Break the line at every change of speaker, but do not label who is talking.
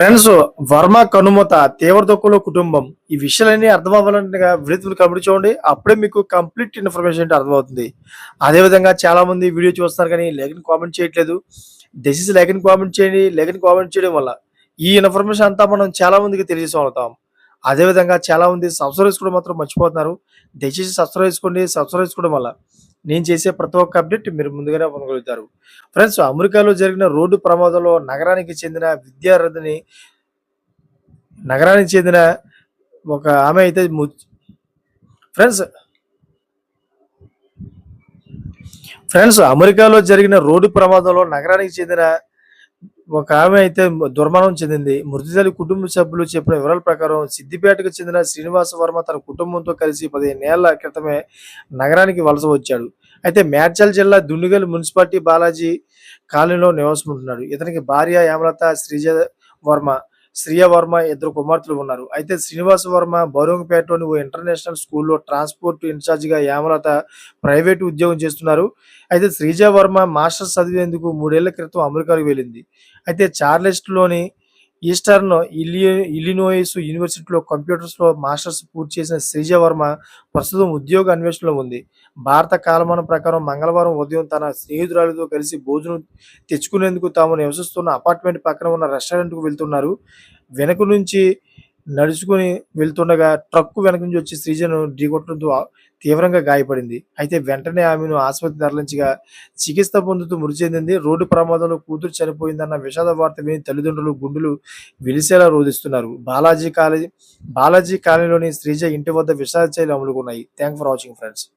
Friends Varma కనుమత తీవ్ర కుటుంబం. ఈ విషయాలన్నీ అర్థం అవ్వాలంటే వీడియో కంప్లీట్ చూడండి అప్పుడే మీకు కంప్లీట్ ఇన్ఫర్మేషన్ అంటే అర్థమవుతుంది. అదేవిధంగా చాలా మంది వీడియో చూస్తున్నారు కానీ లేఖని కామెంట్ చేయట్లేదు. డెసిస్ లేఖని కామెంట్ చేయండి. లేఖని కామెంట్ చేయడం వల్ల ఈ ఇన్ఫర్మేషన్ అంతా మనం చాలా మందికి అవుతాం అదేవిధంగా చాలా మంది సబ్స్క్రైబ్ చేసుకోవడం మాత్రం మర్చిపోతున్నారు. దయచేసి సబ్స్క్రైబ్ చేసుకోండి సబ్స్క్రైబ్ చేసుకోవడం వల్ల నేను చేసే ప్రతి ఒక్క అప్డేట్ మీరు ముందుగానే పొందగలుగుతారు. ఫ్రెండ్స్ అమెరికాలో జరిగిన రోడ్డు ప్రమాదంలో నగరానికి చెందిన విద్యార్థిని నగరానికి చెందిన ఒక ఆమె అయితే ఫ్రెండ్స్ ఫ్రెండ్స్ అమెరికాలో జరిగిన రోడ్డు ప్రమాదంలో నగరానికి చెందిన ఒక ఆమె అయితే దుర్మరణం చెందింది. మృతి కుటుంబ సభ్యులు చెప్పిన వివరాల ప్రకారం సిద్దిపేటకు చెందిన శ్రీనివాస వర్మ తన కుటుంబంతో కలిసి పదిహేను ఏళ్ళ క్రితమే నగరానికి వలస వచ్చాడు. అయితే మేడ్చల్ జిల్లా దుండిగల్ మున్సిపాలిటీ బాలాజీ కాలనీలో నివాసం ఉంటున్నాడు ఇతనికి భార్య యామలత శ్రీజ వర్మ. శ్రీయ వర్మ ఇద్దరు కుమార్తెలు ఉన్నారు. అయితే శ్రీనివాస వర్మ బౌరంగపేటలోని ఓ ఇంటర్నేషనల్ స్కూల్లో ట్రాన్స్పోర్ట్ ఇన్ఛార్జిగా యామలత ప్రైవేట్ ఉద్యోగం చేస్తున్నారు. అయితే శ్రీజ వర్మ మాస్టర్స్ చదివేందుకు మూడేళ్ళ క్రితం అమెరికాకు వెళ్ళింది. అయితే చార్లెస్ట్లోని ఈస్టర్న్ ఇలి ఇలినోయిస్ యూనివర్సిటీలో కంప్యూటర్స్లో మాస్టర్స్ పూర్తి చేసిన శ్రీజ వర్మ ప్రస్తుతం ఉద్యోగ అన్వేషణలో ఉంది. భారత కాలమానం ప్రకారం మంగళవారం ఉదయం తన స్నేహితురాలతో కలిసి భోజనం తెచ్చుకునేందుకు తాము నివసిస్తున్న అపార్ట్మెంట్ పక్కన ఉన్న రెస్టారెంట్కు వెళ్తున్నారు. వెనక నుంచి నడుచుకుని వెళ్తుండగా ట్రక్ వెనక నుంచి వచ్చి శ్రీజను ఢీకొట్టడంతో తీవ్రంగా గాయపడింది. అయితే వెంటనే ఆమెను ఆసుపత్రి తరలించగా చికిత్స పొందుతూ మృతి చెందింది. రోడ్డు ప్రమాదంలో కూతురు చనిపోయిందన్న విషాద వార్త విని తల్లిదండ్రులు గుండెలు విలిసేలా రోధిస్తున్నారు. బాలాజీ కాలేజీ బాలాజీ కాలనీలోని శ్రీజ ఇంటి వద్ద విషాద చర్యలు అమలుకున్నాయి. Thank for watching friends